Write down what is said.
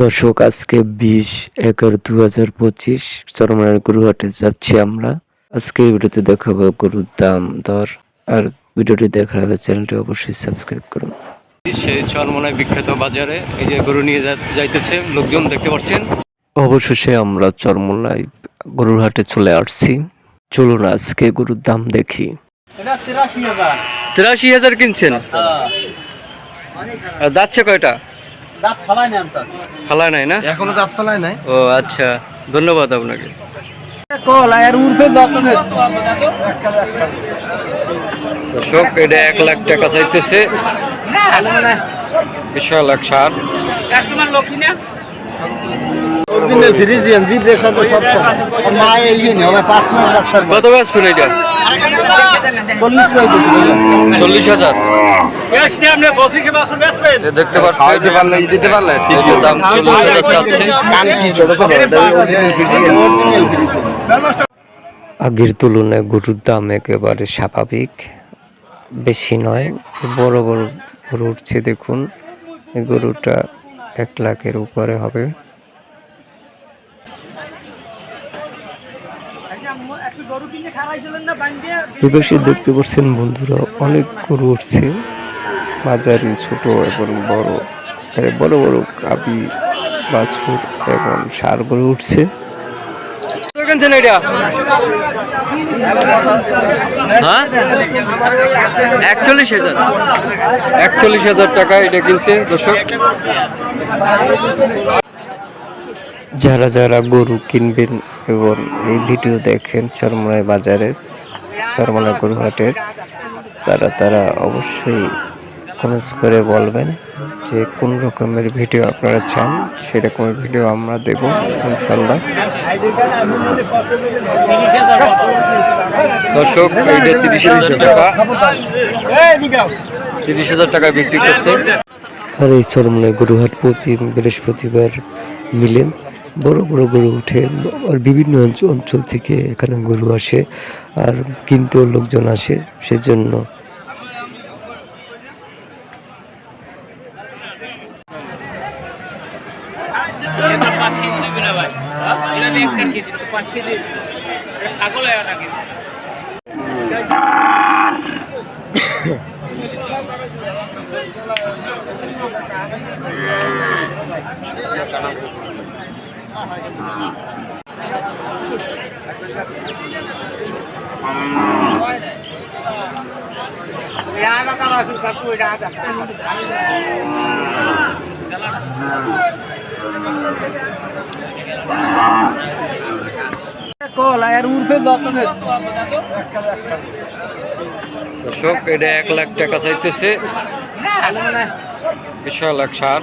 দর্শক আজকে বিশ এগারো দু হাজার পঁচিশ চরমানের গরুহাটে যাচ্ছি আমরা। আজকে ভিডিওতে দেখাবো গরুর দাম দর আর ভিডিওটি দেখার আগে চ্যানেলটি অবশ্যই সাবস্ক্রাইব করুন। সেই চরমনায় বিখ্যাত বাজারে এই যে গরু নিয়ে যাইতেছে লোকজন দেখতে পাচ্ছেন। অবশেষে আমরা চরমোনায় গরুর হাটে চলে আসছি। চলুন আজকে গরুর দাম দেখি। তিরাশি হাজার। কিনছেন? যাচ্ছে কয়টা? দাঁত ফালাই না আমি ফালায় নাই না? এখনও দাঁত ফালাই নাই। ও আচ্ছা। ধন্যবাদ আপনাকে। দর্শক এটা এক লাখ টাকা চাইতেছে। বিশাল এক সার। অরিজিনাল ফ্রিজিয়ান জিব্রের সাথে সব সব। আর মা এই নি কত চল্লিশ হাজার। দেখতে পাচ্ছেন দিতে পারলে যে দাম আগের তুলনায় গরুর দাম একেবারে স্বাভাবিক বেশি নয় বড় বড় গরু উঠছে দেখুন। এই গরুটা এক লাখের উপরে হবে। দেখতে পাচ্ছেন বন্ধুরা অনেক গরু উঠছে। মাঝারি ছোট এবং বড়। এখানে বড় বড় কাবি বাছুর এবং সার গরু উঠছে। হ্যাঁ? একচল্লিশ হাজার। একচল্লিশ হাজার টাকা এটা কিনছে দর্শক। যারা যারা গরু কিনবেন এবং এই ভিডিও দেখেন চরমনাই বাজারের চরমনাই গরুহাটের তারা তারা অবশ্যই কমেন্টস করে বলবেন যে কোন রকমের ভিডিও আপনারা চান সেরকমের ভিডিও আমরা দেব ইনশাল্লাহ দর্শক এইটা তিরিশ হাজার টাকা। তিরিশ হাজার টাকা বিক্রি করছে। আর এই চরমনাই গরুহাট প্রতি বৃহস্পতিবার মিলে বড় বড় গরু উঠে আর বিভিন্ন অঞ্চল থেকে এখানে গরু আসে আর কিনতেও লোকজন আসে সেজন্য পাঁচ কেজি ভাই। এটা এক দেড় কেজি পাঁচ কেজি। এটা কল আর উর্ফে যত দর্শক এটা এক লাখ টাকা চাইতেছে। বিশাল এক সার।